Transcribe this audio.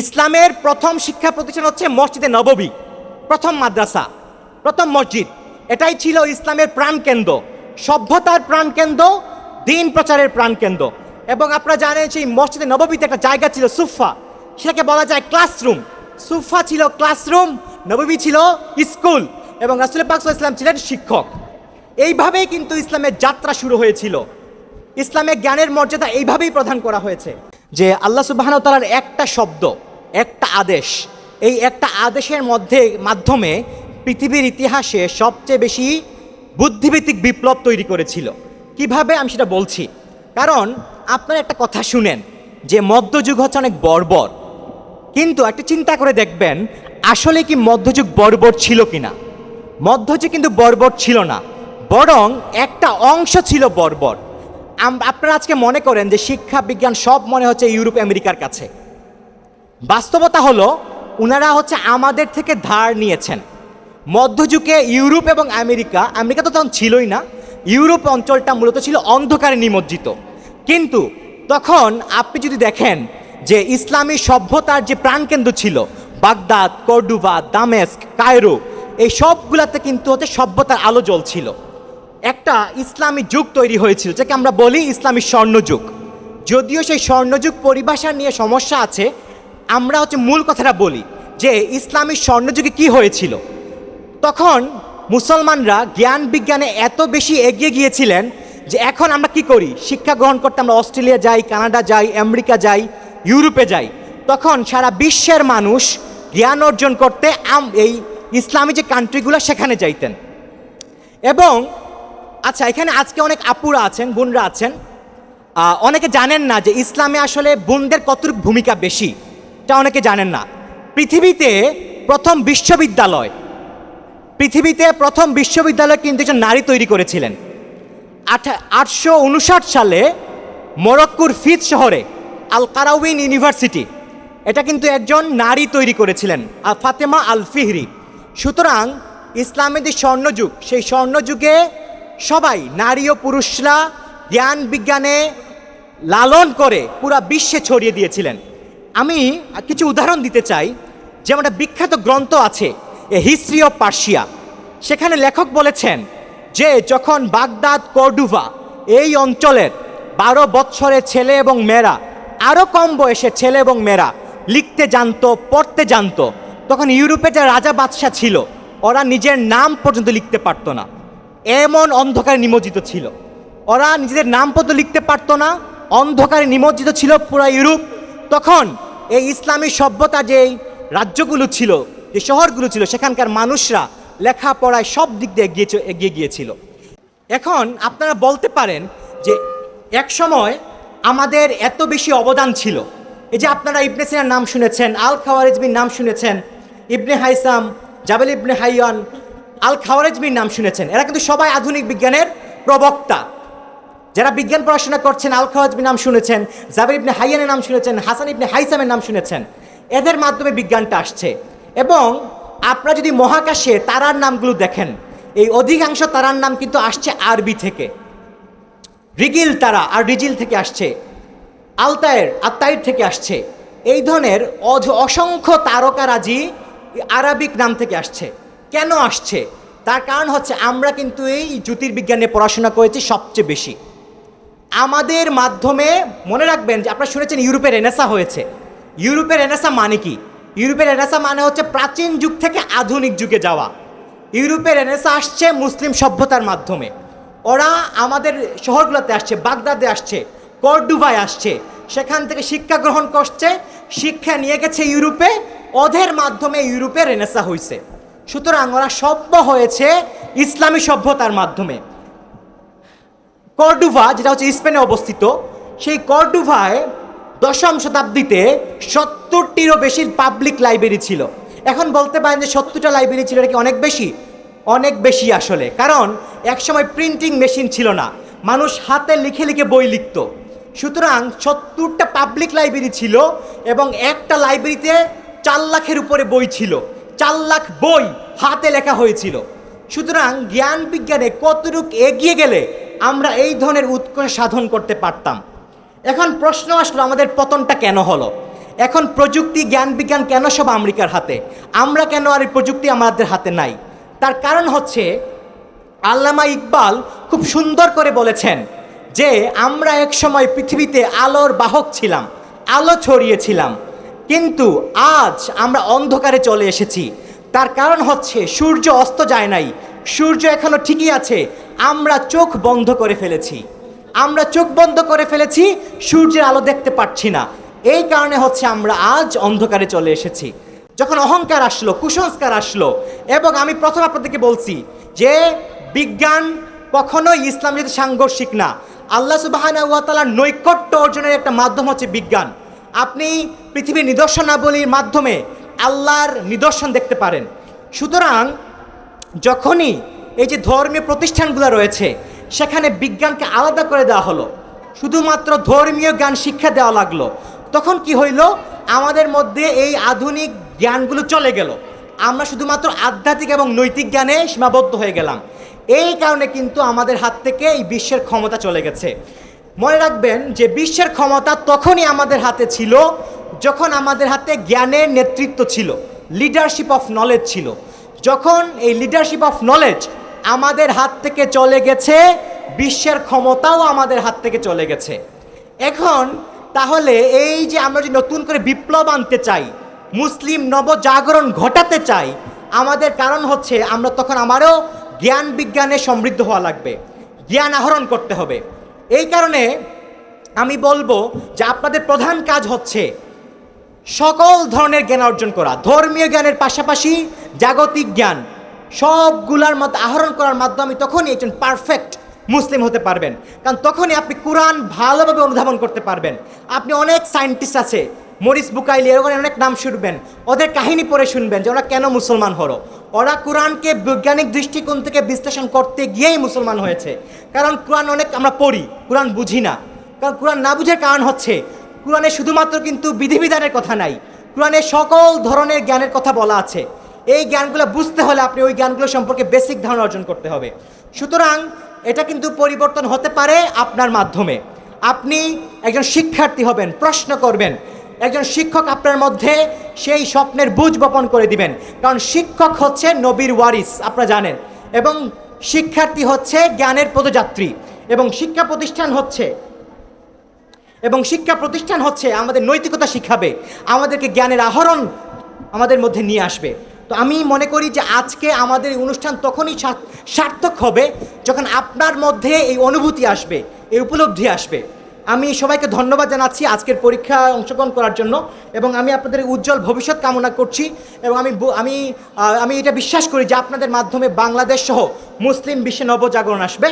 ইসলামের প্রথম শিক্ষা প্রতিষ্ঠান হচ্ছে মসজিদে নববী, প্রথম মাদ্রাসা, প্রথম মসজিদ। এটাই ছিল ইসলামের প্রাণকেন্দ্র সভ্যতার প্রাণকেন্দ্র দিন প্রচারের প্রাণকেন্দ্র এবং আপনারা জানেন সেই মসজিদে নববীতে একটা জায়গা ছিল সুফা সেটাকে বলা যায় ক্লাসরুম। সুফা ছিল ক্লাসরুম, নববী ছিল স্কুল, এবং রাসুল পাক সাল্লাল্লাহু আলাইহি ইসলাম ছিলেন শিক্ষক। এইভাবেই কিন্তু ইসলামের যাত্রা শুরু হয়েছিল। ইসলামের জ্ঞানের মর্যাদা এইভাবেই প্রদান করা হয়েছে যে আল্লাহ সুবাহন তালার একটা শব্দ একটা আদেশ। এই একটা আদেশের মধ্যে, মাধ্যমে পৃথিবীর ইতিহাসে সবচেয়ে বেশি বুদ্ধিভিত্তিক বিপ্লব তৈরি করেছিল। কীভাবে আমি সেটা বলছি? কারণ আপনারা একটা কথা শুনেন যে মধ্যযুগ হচ্ছে অনেক বর্বর। কিন্তু একটা চিন্তা করে দেখবেন, আসলে কি মধ্যযুগ বর্বর ছিল কিনা? মধ্যযুগ কিন্তু বর্বর ছিল না, বরং একটা অংশ ছিল বর্বর। আপনারা আজকে মনে করেন যে শিক্ষা বিজ্ঞান সব মনে হচ্ছে ইউরোপ, আমেরিকার কাছে। বাস্তবতা হলো ওনারা হচ্ছে আমাদের থেকে ধার নিয়েছেন। মধ্যযুগে ইউরোপ এবং আমেরিকা আমেরিকা তো তখন ছিলই না, ইউরোপ অঞ্চলটা মূলত ছিল অন্ধকারে নিমজ্জিত। কিন্তু তখন আপনি যদি দেখেন যে ইসলামী সভ্যতার যে প্রাণকেন্দ্র ছিল, বাগদাদ, কর্ডুবা, দামেস্ক, কায়রো, এই সবগুলাতে কিন্তু হচ্ছে সভ্যতার আলো জ্বলছিল। একটা ইসলামী যুগ তৈরি হয়েছিল যাকে আমরা বলি ইসলামী স্বর্ণযুগ। যদিও সেই স্বর্ণযুগ পরিভাষা নিয়ে সমস্যা আছে আমরা হচ্ছে মূল কথাটা বলি যে ইসলামী স্বর্ণযুগে কি হয়েছিল? তখন মুসলমানরা জ্ঞান বিজ্ঞানে এত বেশি এগিয়ে গিয়েছিলেন যে এখন আমরা কি করি? শিক্ষা গ্রহণ করতে আমরা অস্ট্রেলিয়া যাই, কানাডা যাই, আমেরিকা যাই, ইউরোপে যাই। তখন সারা বিশ্বের মানুষ জ্ঞান অর্জন করতে এই ইসলামী যে কান্ট্রিগুলো, সেখানে যাইতেন। এবং আচ্ছা এখানে আজকে অনেক আপুরা আছেন, বোনরা আছেন। অনেকে জানেন না যে ইসলামে আসলে বোনদের কতটুকু ভূমিকা বেশি। এটা অনেকে জানেন না। পৃথিবীতে প্রথম বিশ্ববিদ্যালয়, পৃথিবীতে প্রথম বিশ্ববিদ্যালয় কিন্তু একজন নারী তৈরি করেছিলেন। আটশো উনষাট সালে মরক্কুর ফিজ শহরে আল কারাউইন ইউনিভার্সিটি, এটা কিন্তু একজন নারী তৈরি করেছিলেন আর ফাতেমা আল ফিহরি সুতরাং ইসলামের যে স্বর্ণযুগ, সেই স্বর্ণযুগে সবাই, নারী ও পুরুষরা জ্ঞান বিজ্ঞানে লালন করে পুরা বিশ্বে ছড়িয়ে দিয়েছিলেন। আমি কিছু উদাহরণ দিতে চাই, যেমন একটা বিখ্যাত গ্রন্থ আছে, এ হিস্ট্রি অফ পার্সিয়া সেখানে লেখক বলেছেন যে যখন বাগদাদ কর্ডুভা এই অঞ্চলের বারো বৎসরের ছেলে এবং মেয়েরা আরও কম বয়সের ছেলে এবং মেয়েরা লিখতে জানতো, পড়তে জানতো, তখন ইউরোপে যে রাজা বাদশাহ ছিল, ওরা নিজের নাম পর্যন্ত লিখতে পারতো না। এমন অন্ধকারে নিমজ্জিত ছিল। ওরা নিজেদের নাম পর্যন্ত লিখতে পারতো না। অন্ধকারে নিমজ্জিত ছিল পুরো ইউরোপ। তখন এই ইসলামী সভ্যতা যেই রাজ্যগুলো ছিল, যে শহরগুলো ছিল, সেখানকার মানুষরা লেখাপড়ায় সব দিক দিয়ে এগিয়ে এগিয়ে গিয়েছিল। এখন আপনারা বলতে পারেন যে এক সময় আমাদের এত বেশি অবদান ছিল। এই যে আপনারা ইবনে সিনার নাম শুনেছেন আল খাওয়ারিজমির নাম শুনেছেন, ইবনে হাইসাম, জাবেল ইবনে হাইয়ান আল খাওয়ারিজমির নাম শুনেছেন। এরা কিন্তু সবাই আধুনিক বিজ্ঞানের প্রবক্তা। যারা বিজ্ঞান পড়াশোনা করছেন, আল খাওয়াজমির নাম শুনেছেন, জাবের ইবনে হাইয়ানের নাম শুনেছেন, হাসান ইবনে হাইসামের নাম শুনেছেন। এদের মাধ্যমে বিজ্ঞানটা আসছে। এবং আপনারা যদি মহাকাশে তারার নামগুলো দেখেন, এই অধিকাংশ তারার নাম কিন্তু আসছে আরবি থেকে। রিগিল তারা আর রিজিল থেকে আসছে। আলতায়ের আত্মাইর থেকে আসছে। এই ধরনের অসংখ্য তারকারাজি আরবিক নাম থেকে আসছে। কেন আসছে? তার কারণ হচ্ছে আমরা কিন্তু এই জ্যোতির্বিজ্ঞানে পড়াশোনা করেছি সবচেয়ে বেশি। আমাদের মাধ্যমে মনে রাখবেন যে আপনারা শুনেছেন ইউরোপের রেনেসা হয়েছে। ইউরোপের রেনেসা মানে কি? ইউরোপের রেনেসা মানে হচ্ছে প্রাচীন যুগ থেকে আধুনিক যুগে যাওয়া। ইউরোপের রেনেসা আসছে মুসলিম সভ্যতার মাধ্যমে। ওরা আমাদের শহরগুলোতে আসছে, বাগদাদে আসছে কর্ডুবায় আসছে। সেখান থেকে শিক্ষা গ্রহণ করছে, শিক্ষা নিয়ে গেছে ইউরোপে, ওদের মাধ্যমে ইউরোপে রেনেসা হয়েছে সুতরাং ওরা সভ্য হয়েছে ইসলামী সভ্যতার মাধ্যমে। কর্ডুভা, যেটা হচ্ছে স্পেনে অবস্থিত, সেই কর্ডুভায় দশম শতাব্দীতে সত্তরটিরও বেশি পাবলিক লাইব্রেরি ছিল। এখন বলতে পারেন যে সত্তরটা লাইব্রেরি ছিল, এটা কি অনেক বেশি? অনেক বেশি আসলে। কারণ একসময় প্রিন্টিং মেশিন ছিল না। মানুষ হাতে লিখে লিখে বই লিখত। সুতরাং সত্তরটা পাবলিক লাইব্রেরি ছিল এবং একটা লাইব্রেরিতে চার লাখের উপরে বই ছিল। চার লাখ বই হাতে লেখা হয়েছিল। সুতরাং জ্ঞান বিজ্ঞানে কতটুক এগিয়ে গেলে আমরা এই ধরনের উৎকর্ষ সাধন করতে পারতাম। এখন প্রশ্ন আসলো, আমাদের পতনটা কেন হলো? এখন প্রযুক্তি, জ্ঞান বিজ্ঞান কেন সব আমেরিকার হাতে? আমরা কেন আর এই প্রযুক্তি আমাদের হাতে নাই? তার কারণ হচ্ছে, আল্লামা ইকবাল খুব সুন্দর করে বলেছেন যে, আমরা এক সময় পৃথিবীতে আলোর বাহক ছিলাম, আলো ছড়িয়েছিলাম কিন্তু আজ আমরা অন্ধকারে চলে এসেছি। তার কারণ হচ্ছে, সূর্য অস্ত যায় নাই। সূর্য এখনও ঠিকই আছে আমরা চোখ বন্ধ করে ফেলেছি। আমরা চোখ বন্ধ করে ফেলেছি, সূর্যের আলো দেখতে পাচ্ছি না। এই কারণে হচ্ছে আমরা আজ অন্ধকারে চলে এসেছি। যখন অহংকার আসলো, কুসংস্কার আসলো, এবং আমি প্রথম আপনাদেরকে বলছি যে বিজ্ঞান কখনোই ইসলামের সাথে সাংঘর্ষিক না। আল্লাহ সুবাহানার নৈকট্য অর্জনের একটা মাধ্যম হচ্ছে বিজ্ঞান। আপনি পৃথিবীর নিদর্শনাবলীর মাধ্যমে আল্লাহর নিদর্শন দেখতে পারেন। সুতরাং যখনই এই যে ধর্মীয় প্রতিষ্ঠানগুলো রয়েছে, সেখানে বিজ্ঞানকে আলাদা করে দেওয়া হলো। শুধুমাত্র ধর্মীয় জ্ঞান শিক্ষা দেওয়া লাগল। তখন কি হইল? আমাদের মধ্যে এই আধুনিক জ্ঞানগুলো চলে গেল। আমরা শুধুমাত্র আধ্যাত্মিক এবং নৈতিক জ্ঞানে সীমাবদ্ধ হয়ে গেলাম। এই কারণে কিন্তু আমাদের হাত থেকে এই বিশ্বের ক্ষমতা চলে গেছে। মনে রাখবেন যে বিশ্বের ক্ষমতা তখনই আমাদের হাতে ছিল যখন আমাদের হাতে জ্ঞানের নেতৃত্ব ছিল লিডারশিপ অফ নলেজ ছিল। যখন এই লিডারশিপ অফ নলেজ আমাদের হাত থেকে চলে গেছে, বিশ্বের ক্ষমতাও আমাদের হাত থেকে চলে গেছে। এখন, তাহলে এই যে আমরা যদি নতুন করে বিপ্লব আনতে চাই, মুসলিম নবজাগরণ ঘটাতে চাই, আমাদের কারণ হচ্ছে আমরা তখন আমারও জ্ঞান বিজ্ঞানে সমৃদ্ধ হওয়া লাগবে, জ্ঞান আহরণ করতে হবে। এই কারণে আমি বলব যে আপনাদের প্রধান কাজ হচ্ছে সকল ধরনের জ্ঞান অর্জন করা, ধর্মীয় জ্ঞানের পাশাপাশি জাগতিক জ্ঞান। সবগুলার মধ্যে আহরণ করার মাধ্যমে তখনই একজন পারফেক্ট মুসলিম হতে পারবেন। কারণ তখনই আপনি কোরআন ভালোভাবে অনুধাবন করতে পারবেন। আপনি অনেক সায়েন্টিস্ট আছে, মরিস বুকাইলি, এরকম অনেক নাম শুনবেন। ওদের কাহিনী পড়ে শুনবেন যে ওরা কেন মুসলমান হলো। ওরা কোরআনকে বৈজ্ঞানিক দৃষ্টিকোণ থেকে বিশ্লেষণ করতে গিয়েই মুসলমান হয়েছে। কারণ কোরআন অনেক আমরা পড়ি, কোরআন বুঝি না। কারণ কোরআন না বুঝার কারণ হচ্ছে, কোরআনে শুধুমাত্র কিন্তু বিধিবিধানের কথা নাই। কোরআনে সকল ধরনের জ্ঞানের কথা বলা আছে। এই জ্ঞানগুলো বুঝতে হলে আপনি ওই জ্ঞানগুলো সম্পর্কে বেসিক ধারণা অর্জন করতে হবে। সুতরাং এটা কিন্তু পরিবর্তন হতে পারে আপনার মাধ্যমে। আপনি একজন শিক্ষার্থী হবেন, প্রশ্ন করবেন। একজন শিক্ষক আপনার মধ্যে সেই স্বপ্নের বুঝ বপন করে দিবেন। কারণ শিক্ষক হচ্ছে নবীর ওয়ারিস, আপনারা জানেন। এবং শিক্ষার্থী হচ্ছে জ্ঞানের পদযাত্রী। এবং শিক্ষা প্রতিষ্ঠান হচ্ছে, এবং শিক্ষা প্রতিষ্ঠান হচ্ছে আমাদের নৈতিকতা শিখাবে, আমাদেরকে জ্ঞানের আহরণ আমাদের মধ্যে নিয়ে আসবে। তো আমি মনে করি যে আজকে আমাদের এই অনুষ্ঠান তখনই সার্থক হবে যখন আপনার মধ্যে এই অনুভূতি আসবে, এই উপলব্ধি আসবে। আমি সবাইকে ধন্যবাদ জানাচ্ছি আজকের পরীক্ষায় অংশগ্রহণ করার জন্য এবং আমি আপনাদের উজ্জ্বল ভবিষ্যৎ কামনা করছি এবং আমি আমি আমি এটা বিশ্বাস করি যে আপনাদের মাধ্যমে বাংলাদেশ সহ মুসলিম বিশ্বে নবজাগরণ আসবে।